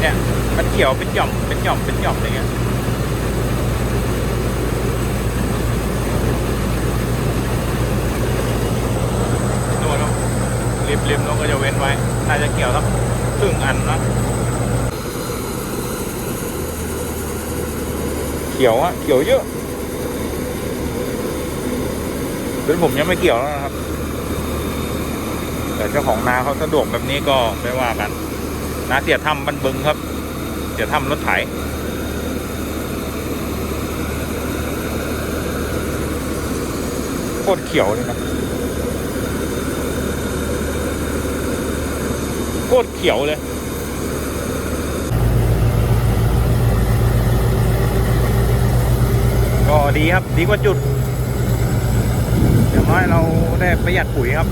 เนี่ยมันเขียวเป็นหย่อมเป็นหย่อมเป็นหย่อมอะไรเงี้ยนู่นครับริมๆนู้นก็จะเว้นไว้ น่าจะเกี่ยวสักครึ่งอันนะเขียวอะเขียวเยอะเป็นผมยังไม่เกี่ยวแล้วนะครับแต่เจ้าของนาเขาสะดวกแบบนี้ก็ไม่ว่ากัน นาเสียทำบันบึงครับ เสียทำรถไถโคตรเขียวเลยนะโคตรเขียวเลยก็ดีครับ ดีกว่าจุดอย่างน้อยเราได้ประหยัดปุ๋ยครับ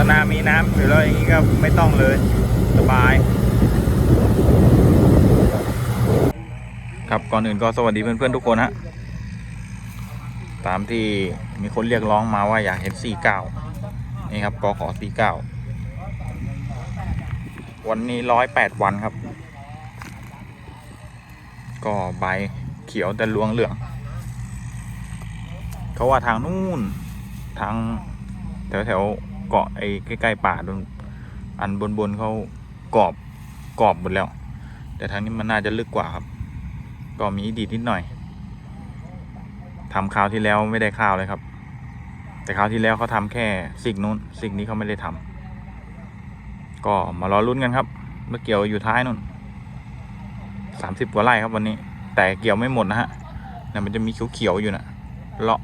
นานามีน้ำอยู่แล้วอย่างนี้ก็ไม่ต้องเลย สบาย ครับก่อนอื่นก็สวัสดีเพื่อนๆทุกคนฮะตามที่มีคนเรียกร้องมาว่าอยากเห็น 49 นี่ครับกขอ49 วันนี้108วันครับ ก็ใบเขียวแต่รวงเหลือง เขาว่าทางนู่นทางแถวแถว เกาะไอ้ใกล้ๆป่าตรงอันบนๆเขากรอบกรอบหมดแล้ว แต่ทางนี้มันน่าจะลึกกว่าครับ ก็มีดีดนิดหน่อยทำคราวที่แล้วไม่ได้ข้าวเลยครับ แต่คราวที่แล้วเขาทำแค่สิ่งนู้นสิ่งนี้เขาไม่ได้ทำก็มารอลุ้นกันครับ เมื่อเกี่ยวอยู่ท้ายนู่นสามสิบกว่าไร่ครับวันนี้ แต่เกี่ยวไม่หมดนะฮะเนี่ยมันจะมีเขียวๆอยู่นะเลาะ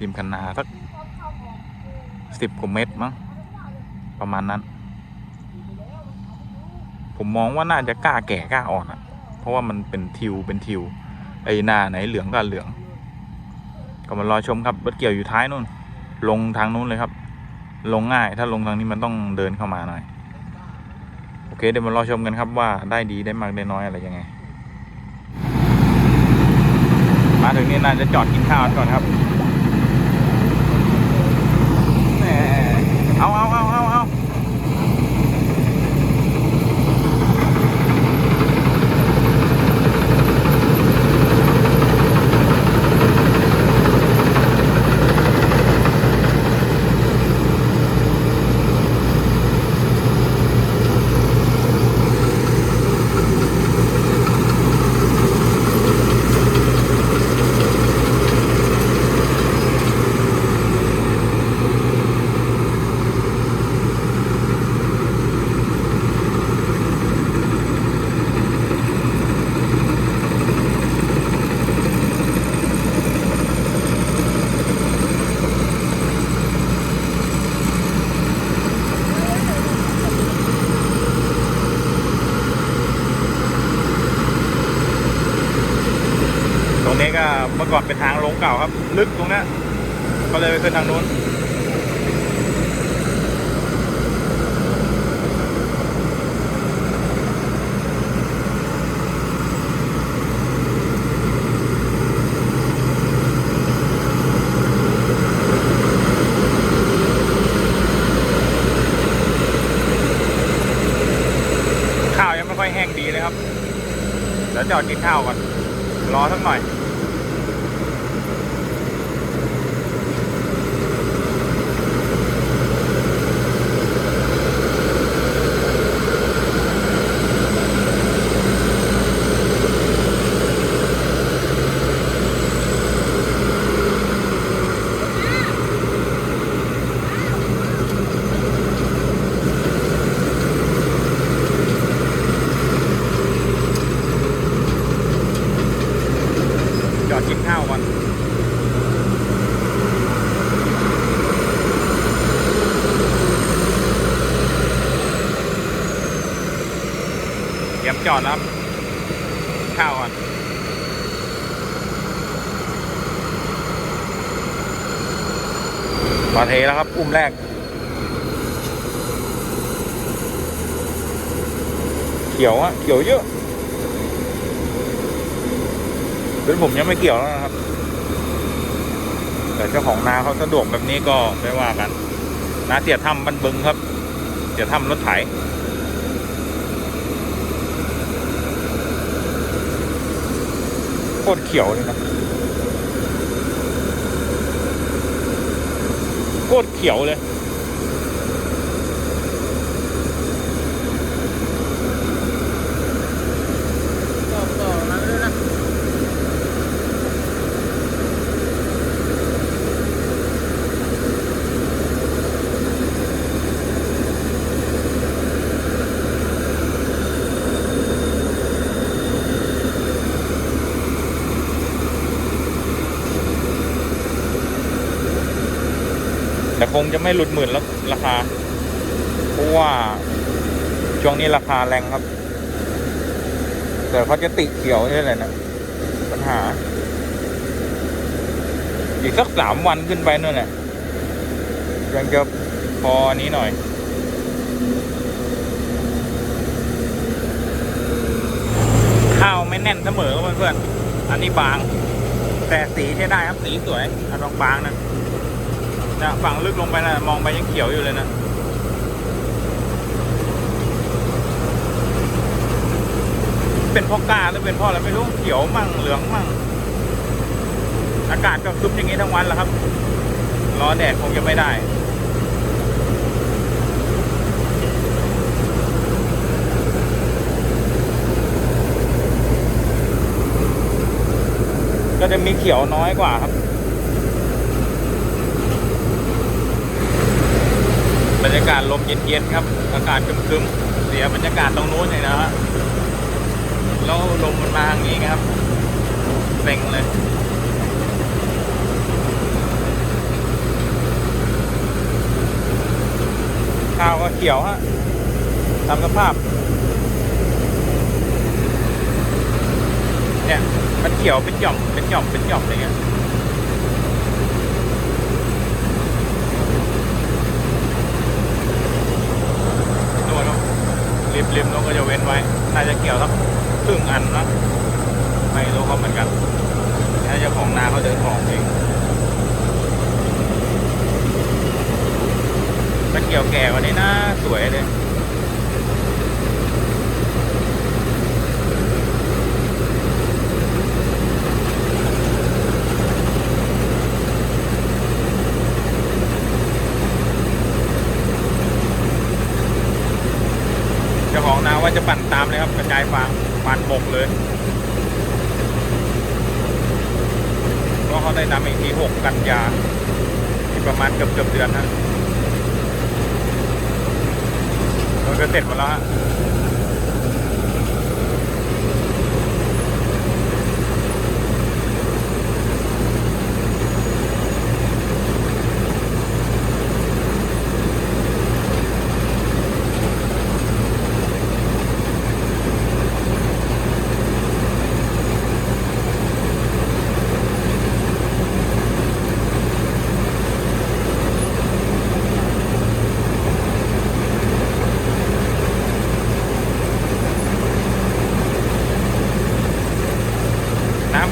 ริมคันนาสัก สิบกว่าเมตรมั้งประมาณนั้น ผมมองว่าน่าจะกล้าแก่กล้าอ่อนอะเพราะว่ามันเป็นทิวเป็นทิว ไอ้หน้าไหนเหลืองก็เหลือง ก็มารอชมครับรถเกี่ยวอยู่ท้ายนู่น ลงทางนู้นเลยครับ ลงง่ายถ้าลงทางนี้มันต้องเดินเข้ามาหน่อยโอเคเดี๋ยวมารอชมกันครับว่าได้ดีได้มากได้น้อยอะไรยังไง มาถึงนี่น่าจะจอดกินข้าวก่อนครับแหมเอาเอาเอาเอาเอาตรงนี้ก็เมื่อก่อนเป็นทางลงเก่าครับ ลึกตรงนี้ก็เลยไปขึ้นทางนู้นข้าวยังไม่ค่อยแห้งดีเลยครับ แล้วจอดกินข้าวก่อน รอสักหน่อย จอดกินข้าวก่อน เตรี ยมจอดแล้วครับข้าวก่อนมาเทแล้วครับ อุ้มแรก เขียวอะเขียวเยอะเป็นผมยังไม่เกี่ยวแล้วนะครับ แต่เจ้าของนาเขาสะดวกแบบนี้ก็ไม่ว่ากัน นาเสียทำบันบึงครับจะทำรถไถ โคตรเขียวเลยนะโคตรเขียวเลย ต่อต่อมาด้วยนะ แต่คงจะไม่หลุดหมื่นแล้วราคา เพราะว่าช่วงนี้ราคาแรงครับ แต่เขาจะติเขียวนี่แหละนะปัญหา อีกสักสามวันขึ้นไปนั่นแหละยังจะพอนี้หน่อยข้าวไม่แน่นเสมอเพื่อนๆอันนี้บาง แต่สีใช้ได้ครับสีสวยอันบางนะ นะฝั่งลึกลงไปนะมองไปยังเขียวอยู่เลยนะเป็นพ่อกาหรือเป็นพ่ออะไรไม่รู้เขียวมั่งเหลืองมั่ง อากาศก็ครึ้มอย่างนี้ทั้งวันแหละครับร้อนแดดคงจะไม่ได้ก็จะมีเขียวน้อยกว่าครับ บรรยากาศลมเย็นๆครับ อากาศคึมๆ เสียบรรยากาศตรงนู้นเลยนะฮะแล้วลมมันมาทางนี้ครับเป่งเลยข้าวก็เขียวฮะตามสภาพ เนี่ย มันเขียวเป็นหย่อมเป็นหย่อมเป็นหย่อมอะไรเงี้ย นู่นครับ ริมริมๆนู้นก็จะเว้นไว้ น่าจะเกี่ยวสักครึ่งอันนะไม่รู้เขาเหมือนกันน่าจะของนาเขาเดินออกเองถ้าเกี่ยวแก่กว่านี้นะสวยเลย เจ้าของนาว่า จะปั่นตามเลยครับ กระจายฟางปั่นบกเลยเพราะเขาได้นำอีกทีหกกันยาที่ประมาณเกือบเกือบเดือนฮะมันก็เสร็จหมดแล้วฮะ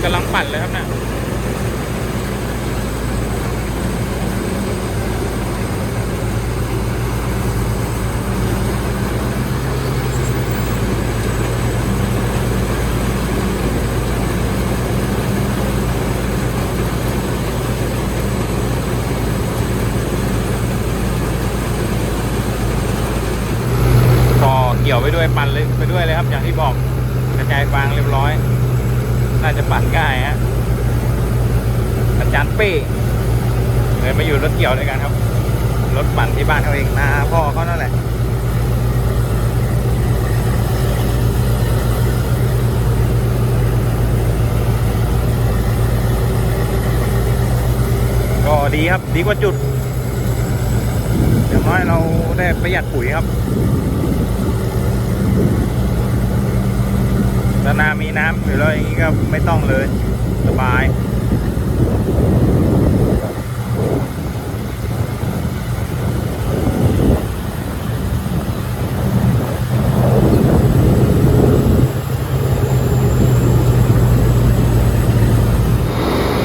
กำลังปั่นเลยครับเนะี่ยเกี่ยวไปด้วยปั่นเลยไปด้วยเลยครับ อย่างที่บอกกระจายฟางเรียบร้อย น่าจะปั่นง่ายฮะอาจารย์เป้เลยมาอยู่รถเกี่ยวด้วยกันครับ รถปั่นที่บ้านเขาเองนาพ่อเขานั่นแหละก็ดีครับ ดีกว่าจุดอย่างน้อยเราได้ประหยัดปุ๋ยครับ ถ้านามีน้ำหรืออะไรอย่างนี้ก็ไม่ต้องเลย สบาย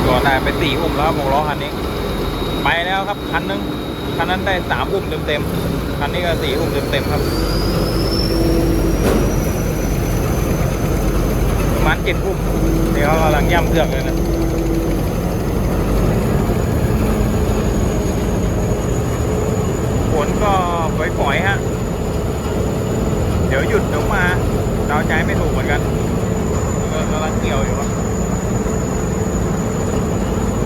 ก็ได้ไปสี่อุ้มแล้วหกล้อคันนี้ ไปแล้วครับคันนึงคันนั้นได้สามอุ้มเต็มๆคันคันนี้ก็สี่ทุ่มเต็มๆครับ จ็ดทุ่มนี่เขากำลังย่ำเครื่องเลยนะฝนก็ปล่อยๆฮะ เดี๋ยวหยุดเดี๋ยวมาเราใจไม่ถูกเหมือนกันกำลังเกี่ยวอยู่ครับ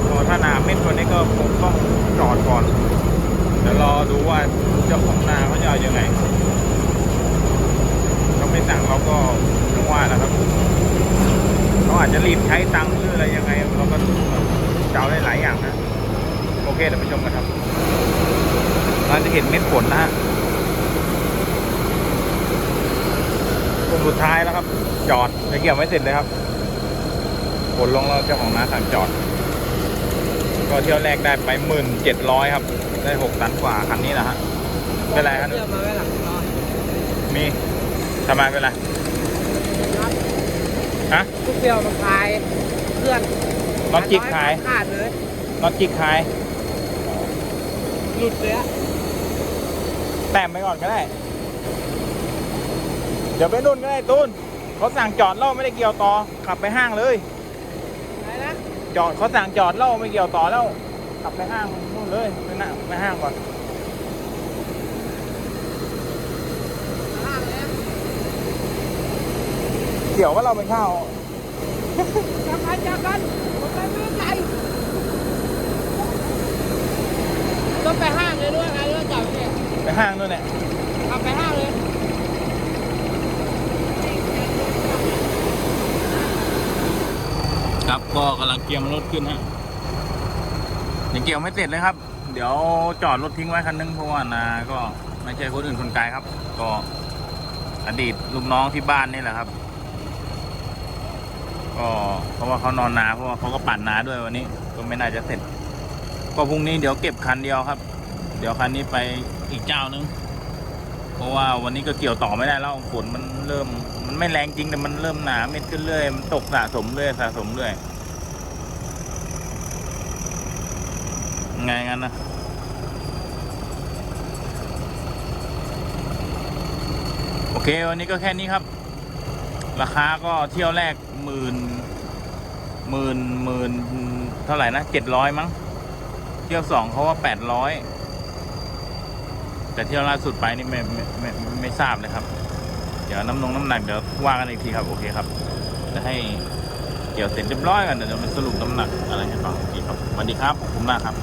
พอถ้าหนาเม็ดกว่านี้ก็คงต้องจอดก่อนเดี๋ยวรอดูว่าเจ้าของนาเขาจะเอายังไงเขาไม่สั่งเราก็ต้องว่าแล้วครับ เขาอาจจะรีบใช้ตังค์หรืออะไรยังไง เราก็เจ้าได้หลายอย่างนะ โอเคเดี๋ยวไปชมกันครับ เราจะเห็นเม็ดฝนนะฮะกลุ่มสุดท้ายแล้วครับ จอดจะเกี่ยวไม่เสร็จเลยครับฝนลงแล้วเจ้าของน้าสั่งจอด ก็เที่ยวแรกได้ไปหมื่นเจ็ดร้อยครับ ได้หกตันกว่าคันนี้นะฮะเป็นไรครับเชื่อมาไว้หลังรอมีทำไมเป็นไรครับ ฮะทุกเดียวมาคลายเพื่อนน็อตจิกขายขาดเลยน็อตจิกขาย หลุดเลยอะแต้มไปก่อนก็ได้ เดี๋ยวไปนุ่นก็ได้ตูนเขาสั่งจอดเล่าไม่ได้เกี่ยวต่อ ขับไปห้างเลยไหนนะจอดเขาสั่งจอดเล่าไม่เกี่ยวต่อแล้ว ขับไปห้างนู่นเลยไปหน้าไปห้างก่อน ห้างเลย เกี่ยวว่าเราเป็นข้าวจับกันจับกันผมไปไม่ไกลต้องไปห้างเลยด้วยไงด้วยจับเนี่ยไปห้างนู่นแหละขับไปห้างเลยครับก็กำลังเกียร์รถขึ้นฮะยังเกี่ยวไม่เสร็จเลยครับ เดี๋ยวจอดรถทิ้งไว้คันนึงเพราะว่านาก็ไม่ใช่คนอื่นคนไกลครับ ก็อดีตลูกน้องที่บ้านนี่แหละครับ ก็เพราะว่าเขานอนนาเพราะว่าเขาก็ปั่นนาด้วยวันนี้ ก็ไม่น่าจะเสร็จ ก็พรุ่งนี้เดี๋ยวเก็บคันเดียวครับ เดี๋ยวคันนี้ไปอีกเจ้านึง เพราะว่าวันนี้ก็เกี่ยวต่อไม่ได้แล้วฝนมันเริ่มมันไม่แรงจริงแต่มันเริ่มหนาเม็ดขึ้นเรื่อยมันตกสะสมเรื่อยสะสมเรื่อยไงงั้นนะโอเค วันนี้ก็แค่นี้ครับ ราคาก็เที่ยวแรกหมื่นหมื่นหมื่นเท่าไหร่นะเจ็ดร้อยมั้ง เที่ยวสองเขาว่าแปดร้อยแต่เที่ยวล่าสุดไปนี่ไม่ไม่ไม่ไม่ไม่ทราบเลยครับ เดี๋ยวน้ำนงน้ำหนักเดี๋ยวว่ากันอีกทีครับโอเคครับ จะให้เกี่ยวเสร็จเรียบร้อยกันเดี๋ยวจะมาสรุปน้ำหนักอะไรให้ฟังอีกทีครับสวัสดีครับขอบคุณมากครับ